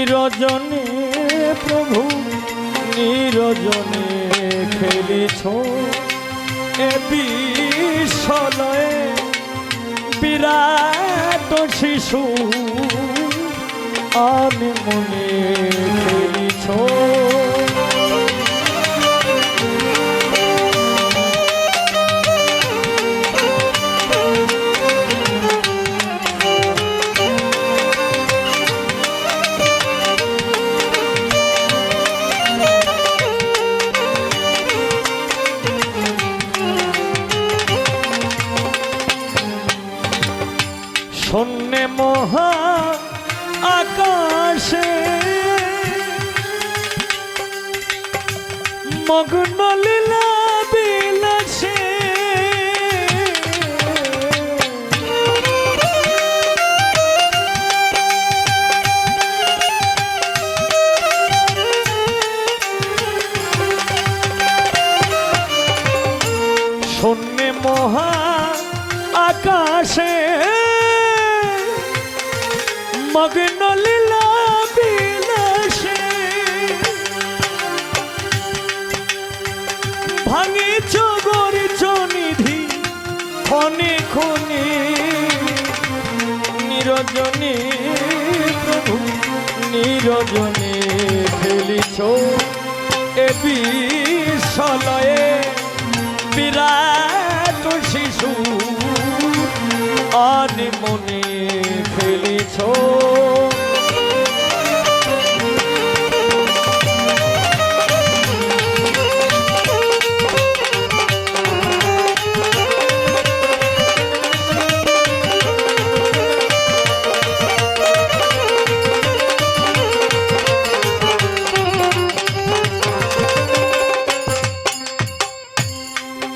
নিরজনে প্রভু নিরজনে খেলিছ। এ বিশ্বলয়ে বিরাট শিশু আমি মনে মহা আকাশে। মগ্ন লীলা বিলাসে। শূন্যে মহা আকাশে। মগ্ন লীলা বিলাসে ভাঙি চগরি নিধি খনে খনে। নিরজনে প্রভু নিরজনে খেলিছ এ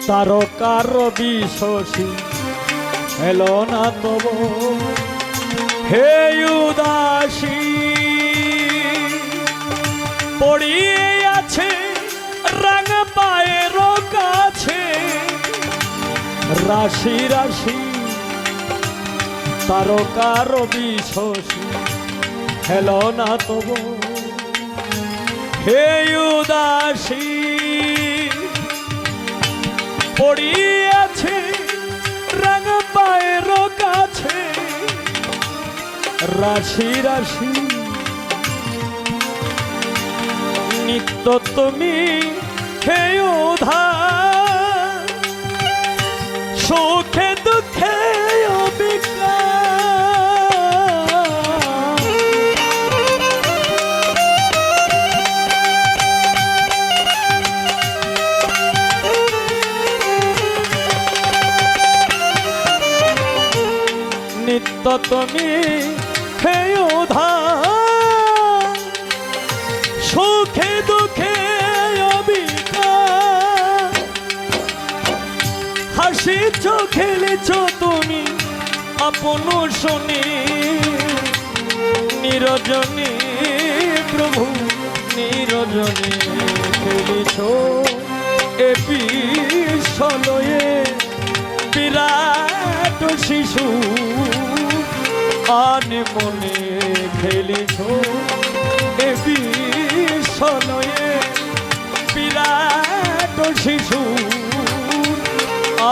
তারকার বিশ্বসী হেলো না তব। হে উদাসী, পড়িয়ে আছে রঙ পায়ের কাছে রাশি রাশি তারকার বিশ্বসী হেলো না তব। হে উদাসী পড়িয়াছে রাশি রাশি নিত্য তুমি হে উধার। সুখে দুঃখে নিত্য তুমি হে উধার সুখে দুঃখে অবিকার। হাসিছ খেলেছ তুমি, আপন শুনি, নিরজনে প্রভু, নিরজনে খেলেছ এ বিশ্বলয়ে আনে মনে খেলিছ। এ বিশ্বলয়ে বিরাট শিশু।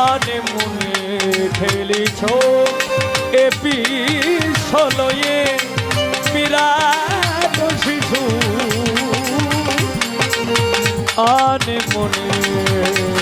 আনে মনে খেলিছ। এ বিশ্বলয়ে বিরাট শিশু। আনে মনে